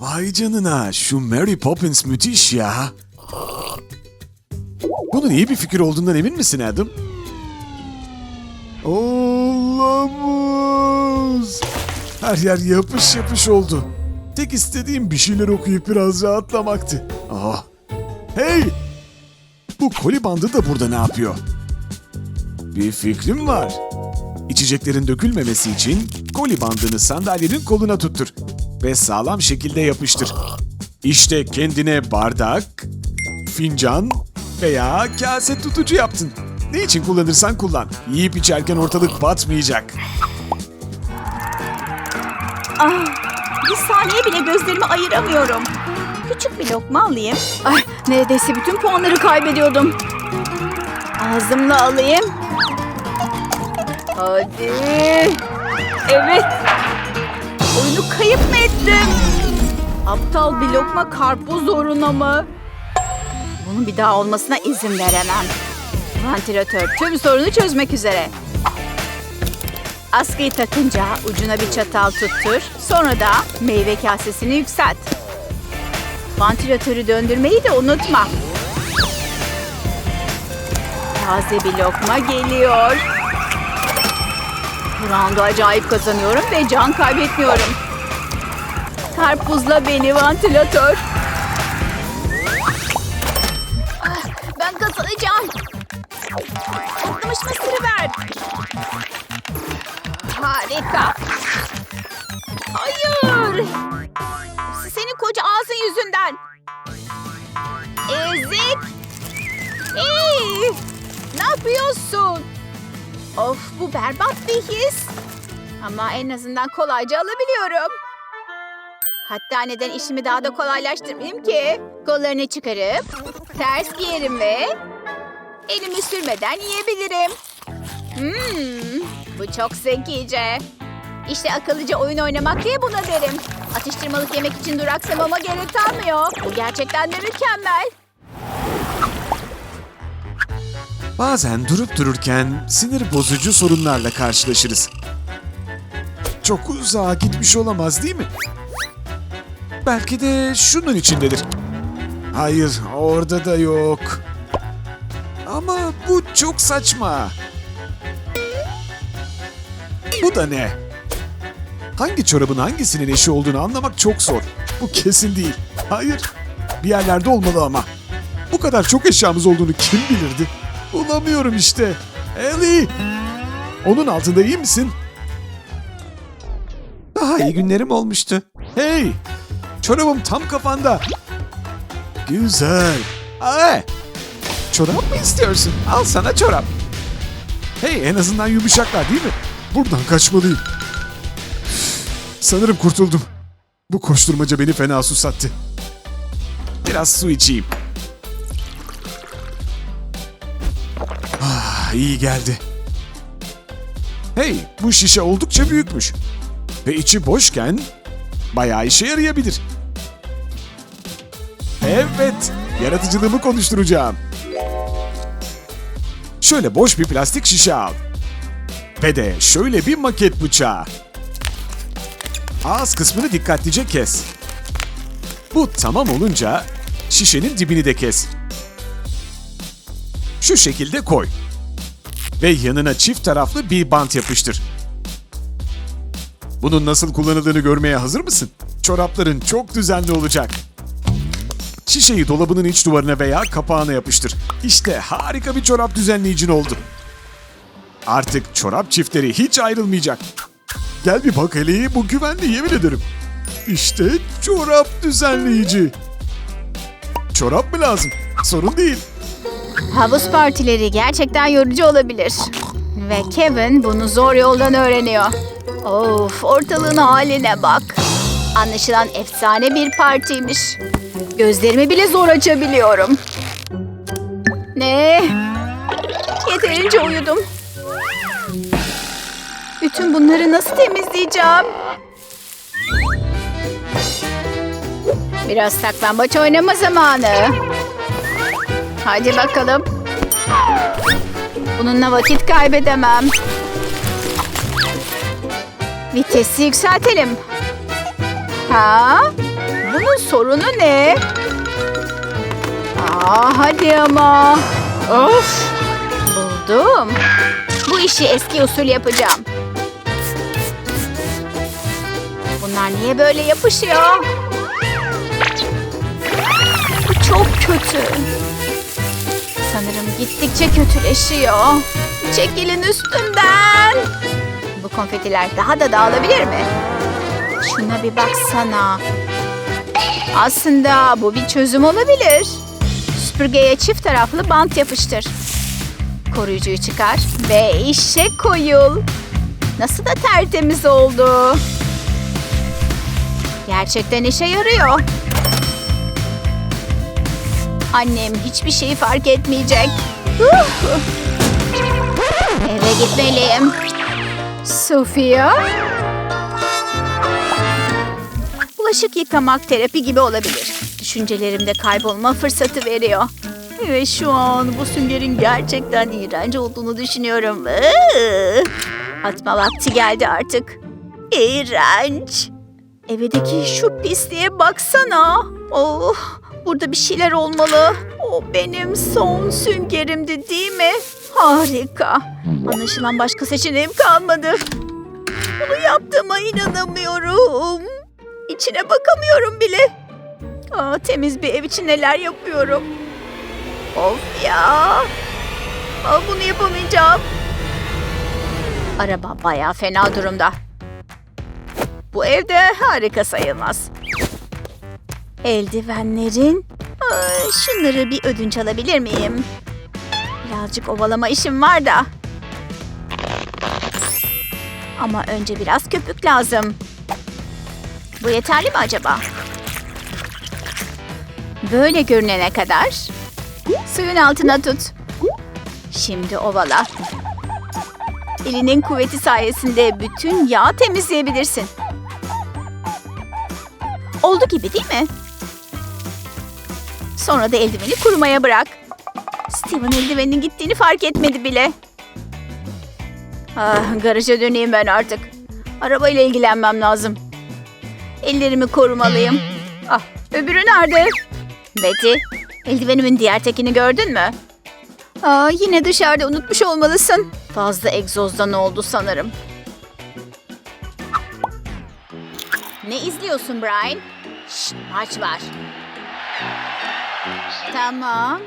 Vay canına şu Mary Poppins müthiş ya. Bunun iyi bir fikir olduğundan emin misin Adam? Olamaz. Her yer yapış yapış oldu. Tek istediğim bir şeyler okuyup biraz rahatlamaktı. Ah. Hey! Bu koli bandı da burada ne yapıyor? Bir fikrim var. İçeceklerin dökülmemesi için koli bandını sandalyenin koluna tuttur ve sağlam şekilde yapıştır. İşte kendine bardak, fincan veya kase tutucu yaptın. Ne için kullanırsan kullan. Yiyip içerken ortalık batmayacak. Bir saniye bile gözlerimi ayıramıyorum. Küçük bir lokma alayım. Ay neredeyse bütün puanları kaybediyordum. Ağzımla alayım. Hadi. Evet. Oyunu kayıp mı ettim? Aptal bir lokma karpuz uğruna mı? Bunun bir daha olmasına izin veremem. Vantilatör tüm sorunu çözmek üzere. Askıyı takınca ucuna bir çatal tuttur. Sonra da meyve kasesini yükselt. Vantilatörü döndürmeyi de unutma. Taze bir lokma geliyor. Bu roundu acayip kazanıyorum ve can kaybetmiyorum. Karpuzla beni vantilatör. Ah, Ben kazanacağım. Patlamış mısırı ver. Harika. Hayır. Senin koca ağzın yüzünden. Ezik. Hey, ne yapıyorsun? Of bu berbat bir his. Ama en azından kolayca alabiliyorum. Hatta neden işimi daha da kolaylaştırmayayım ki? Kollarını çıkarıp ters giyerim ve elimi sürmeden yiyebilirim. Hmm, bu çok zekice. İşte akıllıca oyun oynamak diye buna derim. Atıştırmalık yemek için duraksamama gerek kalmıyor. Bu gerçekten de mükemmel. Bazen durup dururken sinir bozucu sorunlarla karşılaşırız. Çok uzağa gitmiş olamaz değil mi? Belki de şunun içindedir. Hayır, orada da yok. Ama bu çok saçma. Bu da ne? Hangi çorabın hangisinin eşi olduğunu anlamak çok zor. Bu kesin değil. Hayır. Bir yerlerde olmalı ama. Bu kadar çok eşyamız olduğunu kim bilirdi? Bulamıyorum işte. Ellie! Onun altında iyi misin? Daha iyi günlerim olmuştu. Hey! Çorabım tam kafanda. Güzel. Ay! Çorap mı istiyorsun? Al sana çorap. Hey en azından yumuşaklar değil mi? Buradan kaçmalıyım. Sanırım kurtuldum. Bu koşturmaca beni fena susattı. Biraz su içeyim. Ah, iyi geldi. Hey, bu şişe oldukça büyükmüş. Ve içi boşken bayağı işe yarayabilir. Evet, yaratıcılığımı konuşturacağım. Şöyle boş bir plastik şişe al. Ve de şöyle bir maket bıçağı. Ağız kısmını dikkatlice kes. Bu tamam olunca şişenin dibini de kes. Şu şekilde koy. Ve yanına çift taraflı bir bant yapıştır. Bunun nasıl kullanıldığını görmeye hazır mısın? Çorapların çok düzenli olacak. Şişeyi dolabının iç duvarına veya kapağına yapıştır. İşte harika bir çorap düzenleyicin oldu. Artık çorap çiftleri hiç ayrılmayacak. Gel bir bak hele bu güvenli yemin ederim. İşte çorap düzenleyici. Çorap mı lazım? Sorun değil. Havuz partileri gerçekten yorucu olabilir. Ve Kevin bunu zor yoldan öğreniyor. Of ortalığın haline bak. Anlaşılan efsane bir partiymiş. Gözlerimi bile zor açabiliyorum. Ne? Yeterince uyudum. Bütün bunları nasıl temizleyeceğim? Biraz saklambaç oynama zamanı. Hadi bakalım. Bununla vakit kaybedemem. Vitesi yükseltelim. Ha? sorunu ne? Aa, hadi ama. Of. Buldum. Bu işi eski usul yapacağım. Bunlar niye böyle yapışıyor? Bu çok kötü. Sanırım gittikçe kötüleşiyor. Çekilin üstümden. Bu konfetiler daha da dağılabilir mi? Şuna bir baksana. Aslında bu bir çözüm olabilir. Süpürgeye çift taraflı bant yapıştır. Koruyucuyu çıkar ve işe koyul. Nasıl da tertemiz oldu. Gerçekten işe yarıyor. Annem hiçbir şeyi fark etmeyecek. Eve gitmeliyim. Sofia? Bulaşık yıkamak terapi gibi olabilir. Düşüncelerimde kaybolma fırsatı veriyor. Ve şu an bu süngerin gerçekten iğrenç olduğunu düşünüyorum. Atma vakti geldi artık. İğrenç. Evdeki şu pisliğe baksana. Oh, burada bir şeyler olmalı. O benim son süngerimdi değil mi? Harika. Anlaşılan başka seçeneğim kalmadı. Bunu yaptığıma inanamıyorum. İçine bakamıyorum bile. Aa, temiz bir ev için neler yapıyorum. Of ya. Aa, bunu yapamayacağım. Araba bayağı fena durumda. Bu evde harika sayılmaz. Eldivenlerin. Şunları bir ödünç alabilir miyim? Birazcık ovalama işim var da. Ama önce biraz köpük lazım. Bu yeterli mi acaba? Böyle görünene kadar suyun altına tut. Şimdi ovala. Elinin kuvveti sayesinde bütün yağ temizleyebilirsin. Oldu gibi değil mi? Sonra da eldiveni kurumaya bırak. Steven eldivenin gittiğini fark etmedi bile. Ah, garaja döneyim ben artık. Arabayla ilgilenmem lazım. Ellerimi korumalıyım. Ah, öbürü nerede? Betty, eldivenimin diğer tekini gördün mü? Aa, yine dışarıda unutmuş olmalısın. Fazla egzozdan oldu sanırım. Ne izliyorsun Brian? Şşt, maç var. Tamam.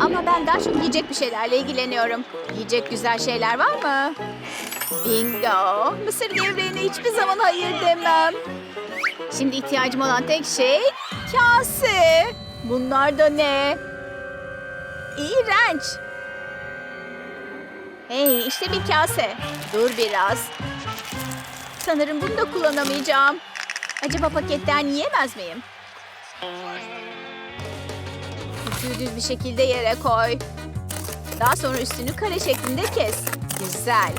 Ama ben daha çok yiyecek bir şeylerle ilgileniyorum. Yiyecek güzel şeyler var mı? Bingo. Mısır gevreğine hiçbir zaman hayır demem. Şimdi ihtiyacım olan tek şey kase. Bunlar da ne? İğrenç. Hey işte bir kase. Dur biraz. Sanırım bunu da kullanamayacağım. Acaba paketten yiyemez miyim? Kutuyu düz bir şekilde yere koy. Daha sonra üstünü kare şeklinde kes. Güzel.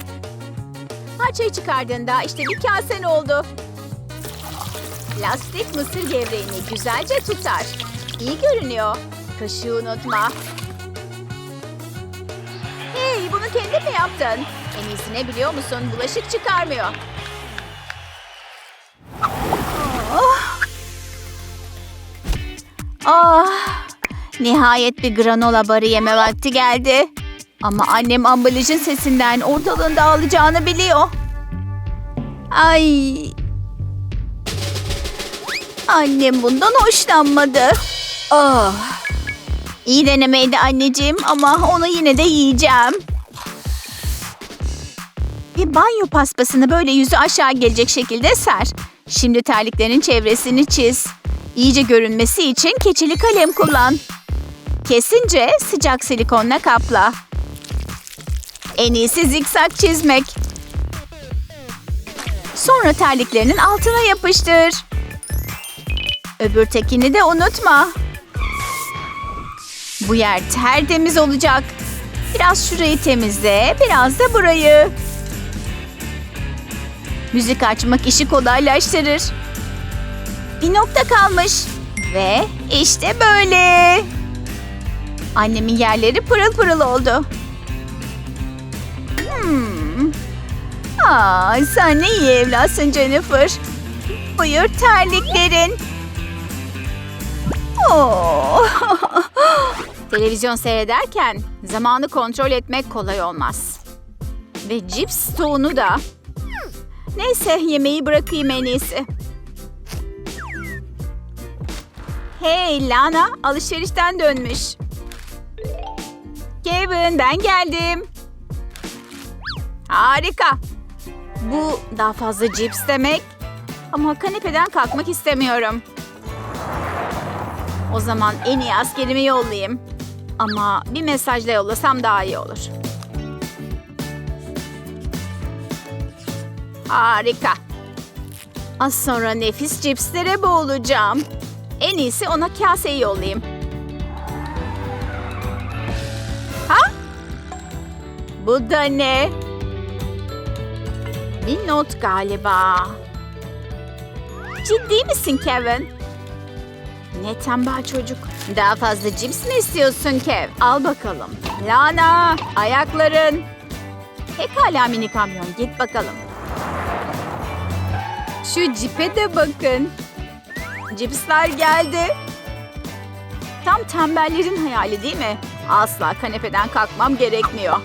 Parçayı çıkardığında işte bir kasen oldu. Lastik mısır gevreğini güzelce tutar. İyi görünüyor. Kaşığı unutma. Hey bunu kendin mi yaptın? En iyisi ne biliyor musun? Bulaşık çıkarmıyor. Oh. Ah, nihayet bir granola barı yeme vakti geldi. Ama annem ambalajın sesinden ortalığın dağılacağını biliyor. Ay. Annem bundan hoşlanmadı. Ah. İyi denemeydi anneciğim ama onu yine de yiyeceğim. Bir banyo paspasını böyle yüzü aşağı gelecek şekilde ser. Şimdi terliklerin çevresini çiz. İyice görünmesi için keçeli kalem kullan. Kesince sıcak silikonla kapla. En iyisi zikzak çizmek. Sonra terliklerinin altına yapıştır. Öbür tekini de unutma. Bu yer tertemiz olacak. Biraz şurayı temizle, biraz da burayı. Müzik açmak işi kolaylaştırır. Bir nokta kalmış. Ve işte böyle. Annemin yerleri pırıl pırıl oldu. Hmm. Aa, sen ne iyi evlatsın Jennifer. Buyur terliklerin. Oo. Televizyon seyrederken zamanı kontrol etmek kolay olmaz. Ve cips stoğunu da. Neyse yemeği bırakayım en iyisi. Hey Lana alışverişten dönmüş. Kevin ben geldim. Harika. Bu daha fazla cips demek. Ama kanepeden kalkmak istemiyorum. O zaman en iyi askerimi yollayayım. Ama bir mesajla yollasam daha iyi olur. Harika. Az sonra nefis cipslere boğulacağım. En iyisi ona kaseyi yollayayım. Bu da ne? Bir not galiba. Ciddi misin Kevin? Ne tembel çocuk. Daha fazla cips mi istiyorsun Kev? Al bakalım. Lana, ayakların. Pekala mini kamyon, git bakalım. Şu cipe de bakın. Cipsler geldi. Tam tembellerin hayali değil mi? Asla kanepeden kalkmam gerekmiyor.